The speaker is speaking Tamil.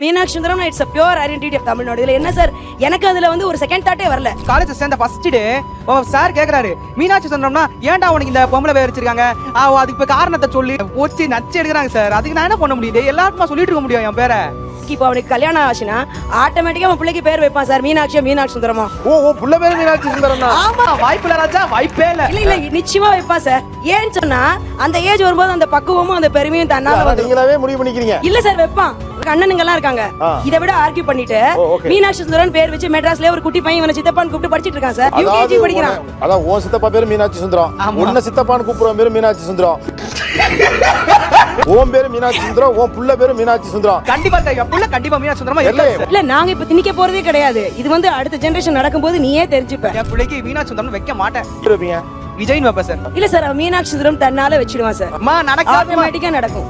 Meenakshi Sundaram it's a pure identity of Tamil Nadu இதுல என்ன சார் எனக்கு அதுல வந்து ஒரு செகண்ட் தாட்டே வரல. காலேஜ் சேர்ந்த ஃபர்ஸ்ட் டே சார் கேக்குறாரு. மீனாட்சி சுந்தரம்னா ஏன்டா உனக்கு இந்த பொம்பளை பேர் வச்சிருக்காங்க? ஆ, அதுக்கு இப்ப காரணத்தை சொல்லி போச்சு நச்சு எடுக்கிறாங்க சார் அதுக்கு நான் என்ன பண்ண முடியுது எல்லாருக்குமா சொல்லிட்டு இருக்க முடியும் என் பேரை? இப்போ அவனுக்கு கல்யாணம் ஆச்சுன்னா ஆட்டோமேட்டிக்கா அவன் பிள்ளைக்கு பேர் வைப்பான் சார் மீனாட்சி மீனாட்சி சுந்தரமா ஓ ஓ புள்ள பேரு மீனாட்சி சுந்தரம் ஆமா. வாய்ப்பு ராஜா. வாய்ப்பே இல்ல. இல்ல இல்ல நிச்சயமா வைப்பான் சார் ஏன்னு சொன்னா அந்த ஏஜ் வரும்போது அந்த பக்குவமும் அந்த பெருமையும் தன்னால நீங்களாவே முடிவு பண்ணிக்கிறீங்க. இல்ல சார் வைப்பான். அண்ணனுங்க எல்லாம் இருக்காங்க. இதை விட ஆர்கியூ பண்ணிட்டு ஓ. மீனாட்சி சுந்தரன் பேர் வச்சு மெட்ராஸ்ல ஒரு குட்டி பையன் இவனை சித்தப்பான்னு கூப்பிட்டு படிச்சிட்டு இருக்கான் சார். யூகேஜி படிக்கிறான். அதான் உன் சித்தப்பா பேரு மீனாட்சி சுந்தரம். உன்ன சித்தப்பான்னு கூப்பிடுற பேரு மீனாட்சி சுந்தரம். உன் பேரு மீனாட்சி சுந்தரம் உன் புள்ள பேரு மீனாட்சி சுந்தரம். கண்டிப்பா என் புள்ள கண்டிப்பா மீனாட்சி சுந்தரமா இல்ல. நாங்க இப்ப திணிக்க போறதே கிடையாது. இது வந்து அடுத்த ஜெனரேஷன் நடக்கும்போது நீயே தெரிஞ்சுப்ப. என் பிள்ளைக்கு மீனாட்சி சுந்தரம் வைக்க மாட்டேன். விஜய்னு வைப்பேன் சார். இல்ல சார் மீனாட்சி சுந்தரம் தன்னால வச்சிடுவான் சார். அம்மா நடக்காது ஆட்டோமேட்டிக்கா நடக்கும்.